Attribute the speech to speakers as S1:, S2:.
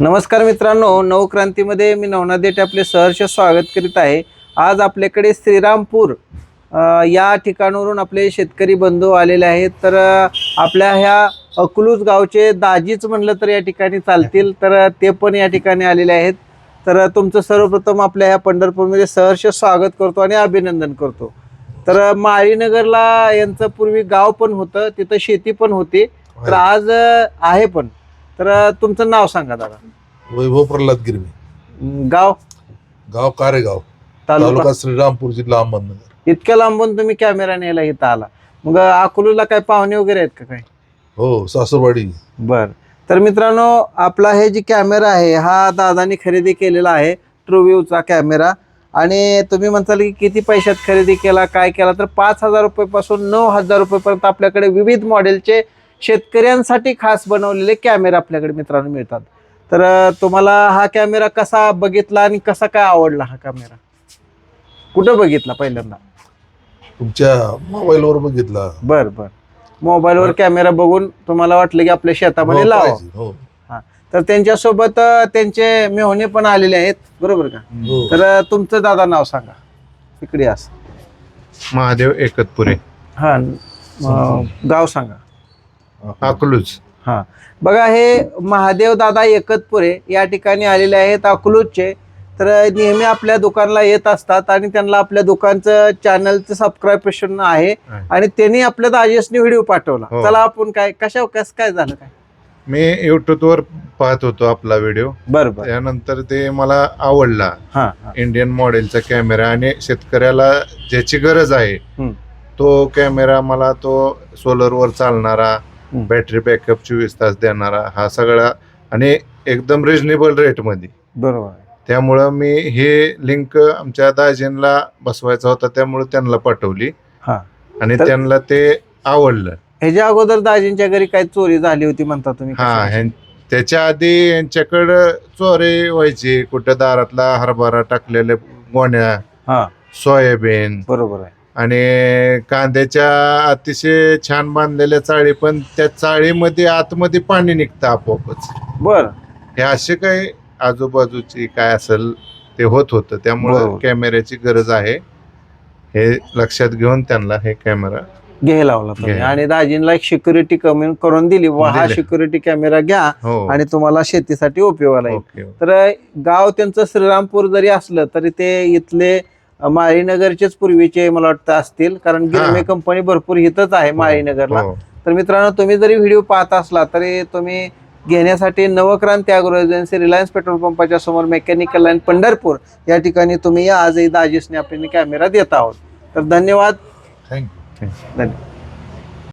S1: नमस्कार मित्रांनो नवक्रांतीमध्ये मी नवनाथ देठे आपले सहर्ष स्वागत करीत आहे. आज आपल्याकडे श्रीरामपूर या ठिकाणावरून आपले शेतकरी बंधू आलेले आहेत. तर आपल्या ह्या अकलूज गावचे दाजीच म्हणलं तर या ठिकाणी चालतील. तर ते पण या ठिकाणी आलेले आहेत. तर तुमचं सर्वप्रथम आपल्या ह्या पंढरपूरमध्ये सहर्ष स्वागत करतो आणि अभिनंदन करतो. तर माळीनगरला यांचं पूर्वी गाव पण होतं तिथं शेती पण होती. तर आज आहे पण. तर तुमचं नाव सांगा दादा.
S2: वैभव प्रल्हाद गिरवे
S1: गाव?
S2: गाव कारेगाव.
S1: तालुका?
S2: तालुका श्रीरामपूर जिल्हा अहमदनगर.
S1: इतक्या लांबून तुम्ही कॅमेरा न्यायला इथं आला. मग अकोलूला काय पाहुणे वगैरे आहेत का काय?
S2: हो सासूरवाडी.
S1: बर. तर मित्रांनो आपला हे जे कॅमेरा आहे हा दादानी खरेदी केलेला आहे ट्रूव्ह्यूचा कॅमेरा आणि तुम्ही म्हणताल की किती पैशात खरेदी केला काय केला तर पाच हजार रुपयेपासून नऊ हजार रुपयेपर्यंत आपल्याकडे विविध मॉडेलचे शेतकऱ्यांसाठी खास बनवलेले कॅमेरा आपल्याकडे मित्रांनो मिळतात. तर तुम्हाला हा कॅमेरा कसा बघितला आणि कसा काय आवडला हा कॅमेरा? कुठं बघितला पहिल्यांदा?
S2: तुमच्या मोबाईलवर बघितला.
S1: बर बर. मोबाईलवर कॅमेरा बघून तुम्हाला वाटलं की आपल्या शेतामध्ये
S2: हो,
S1: लावा.
S2: पाहिजे, हो.
S1: तर त्यांच्यासोबत त्यांचे मेहणे पण आलेले आहेत. बरोबर का?
S2: हो.
S1: तर तुमचं दादा नाव सांगा. इकडे अस
S3: महादेव एकतपुरे.
S1: हा गाव सांगा.
S3: अकलूज
S1: हा बघा हे महादेव दादा एकतपुरे या ठिकाणी आलेले आहेत अकलूजचे तर नेहमी आपल्या दुकानला येत असतात आणि त्यांना आपल्या दुकानचं चॅनलचं सबस्क्रिप्शन आहे. आणि त्यांनी आपल्या दाजेसने व्हिडिओ पाठवला
S3: हो.
S1: चला आपण काय कशा कस काय झालं काय
S3: मी युट्यूबवर पाहत होतो आपला व्हिडिओ
S1: बरं बरं
S3: त्यानंतर ते मला आवडला इंडियन मॉडेलचा कॅमेरा आणि शेतकऱ्याला ज्याची गरज आहे. तो कॅमेरा मला तो सोलरवर चालणारा. बॅटरी बॅकअप चोवीस तास देणारा हा सगळा आणि एकदम रिजनेबल रेटमध्ये
S1: बरोबर आहे.
S3: त्यामुळं मी हे लिंक आमच्या दाजींना बसवायचा होता त्यामुळे त्यांना पाठवली.
S1: हा.
S3: आणि
S1: तर-
S3: त्यांना ते आवडलं.
S1: ह्याच्या अगोदर दाजींच्या घरी काय चोरी झाली होती म्हणता तुम्ही
S3: हा
S1: कशाची?
S3: ह्यां- त्याच्या आधी यांच्याकडं चोरी व्हायची. कुठं दारातला हरभरा टाकलेले गोण्या
S1: हा.
S3: सोयाबीन
S1: बरोबर आहे.
S3: आणि कांद्याच्या अतिशय छान बांधलेल्या चाळी पण त्या चाळीमध्ये आतमध्ये पाणी निघतं आपोआपच.
S1: बर.
S3: हे असे काही आजूबाजूची काय असेल ते होत होतं. त्यामुळं
S1: बरोबर.
S3: कॅमेऱ्याची गरज आहे. हे लक्षात घेऊन त्यांना हे कॅमेरा
S1: घ्यायला लावला तुम्ही.
S3: घ्यायला.
S1: आणि दाजींना एक सिक्युरिटी कमी करून दिली. वा हा
S3: दिली.
S1: सिक्युरिटी कॅमेरा घ्या
S3: हो.
S1: आणि तुम्हाला शेतीसाठी उपयोगाला येईल.
S3: ओके.
S1: तर गाव त्यांचं श्रीरामपूर जरी असलं तरी ते इथले माळीनगरचेच पूर्वीचे मला वाटतं असतील कारण गिरमे
S3: हा.
S1: कंपनी भरपूर इथंच आहे माळीनगरला.
S3: हो.
S1: तर मित्रांनो तुम्ही जरी व्हिडिओ पाहत असला तरी तुम्ही घेण्यासाठी Navkranti agro agency Reliance petrol पंपाच्या समोर मेकॅनिकल लाईन पंढरपूर या ठिकाणी तुम्ही या आजही दाजीसने आपल्याला कॅमेरा देत आहोत. तर धन्यवाद.
S2: थँक्यू
S1: धन्यवाद.